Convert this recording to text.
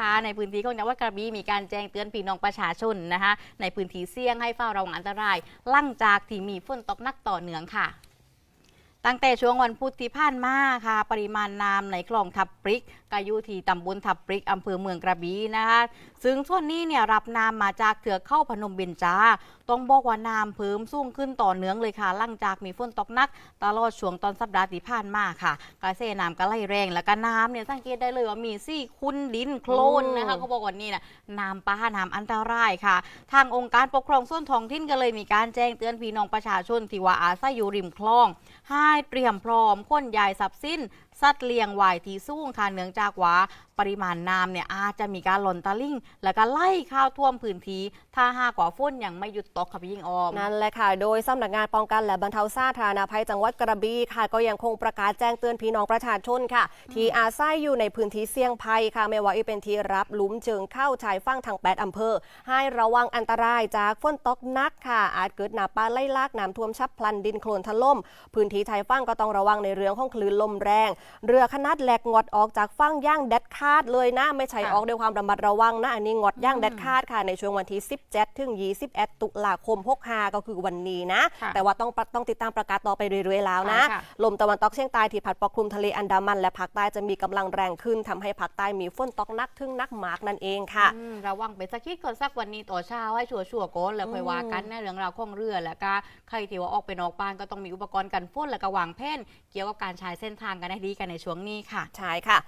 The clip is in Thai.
ค่ะในพื้นที่ของจังหวัดกระบี่มีการแจ้งเตือนพี่น้องประชาชนนะคะในพื้นที่เสี่ยงให้เฝ้าระวังอันตรายหลั่งจากที่มีฝนตกหนักต่อเนื่องค่ะ ตั้งแต่ช่วงวันพุธที่ผ่านมาค่ะ ปริมาณน้ำในคลองทับปริกก็อยู่ที่ตำบลทับปริกอำเภอเมืองกระบี่นะคะ ซึ่งส่วนนี้เนี่ยรับน้ำมาจากเถือกเข้าพนมเบญจา ต้องบอกว่าน้ำเพิ่มสูงขึ้นต่อเนื่องเลยค่ะหลังจากมีฝนตกหนัก ตลอดช่วงตอนสัปดาห์ที่ผ่านมาค่ะกระแสน้ำก็ไหลแรงแล้วก็น้ำเนี่ยสังเกตได้เลยว่ามีซี่คุณดินโคลนนะคะเขาบอกว่านี่นะน้ำปลาน้ำอันตรายค่ะ ทางองค์การปกครองส่วนท้องถิ่นก็เลยมีการแจ้งเตือนพี่น้องประชาชนที่ว่าอาศัยอยู่ริมคลองห้าให้เตรียมพร้อมค้นย้ายทรัพย์สินสัตว์เลี้ยงไว้ที่สูงค่ะเนื่องจากว่าปริมาณน้ำเนี่ยอาจจะมีการหล่นตะลิ่ง แล้วก็ไล่ข้าวท่วมพื้นที่ถ้าหากว่าฝนยังไม่หยุดตกค่ะพี่ยิงออม นั่นแหละค่ะ โดยสำนักงานป้องกันและบรรเทาสาธารณภัยจังหวัดกระบี่ค่ะ ก็ยังคงประกาศแจ้งเตือนพี่น้องประชาชนค่ะ ที่อาศัยอยู่ในพื้นที่เสี่ยงภัยค่ะ ไม่ว่าจะเป็นที่รับลุมเชิงเข้าชายฝั่งทางแปดอำเภอ ให้ระวังอันตรายจากฝนตกหนักค่ะ อาจเกิดน้ำป่าไหลหลากน้ำท่วมฉับพลันดินโคลนถล่มพื้นที่ชายฝั่งก็ต้องระวังในเรื่องของคลื่นลมแรง เรือขนาดแหลกงดออกจากฝั่งย่างเด็ดขาดเลยนะ ไม่ใช่ค่ะออกด้วยความระมัดระวังนะ อันนี้งดย่างเด็ดขาดค่ะในช่วงวันที่ 17 ถึง 21 ตุลาคม 65 ก็คือวันนี้นะค่ะแต่ว่าต้องปะต้องติดตามประกาศต่อไปเรื่อยๆแล้วนะใช่ค่ะลมตะวันตกเฉียงใต้ที่พัดปกคลุมทะเลอันดามันและภาคใต้จะมีกำลังแรงขึ้นทำให้ภาคใต้มีฝนตกหนักถึงหนักมากนั่นเองค่ะอืมระวังไปสักคิดก่อนสักวันนี้ต่อเช้าให้ชัวร์ๆก่อนแล้วค่อยว่ากันนะเรื่องราวของเรือแล้วก็ใครที่ว่าออกไปนอกบ้านก็ต้องมีอุปกรณ์กันฝนแล้วก็วางเพ่นเกี่ยวกับการใช้เส้นทางกันได้ดีกันในช่วงนี้ค่ะ ใช่ค่ะ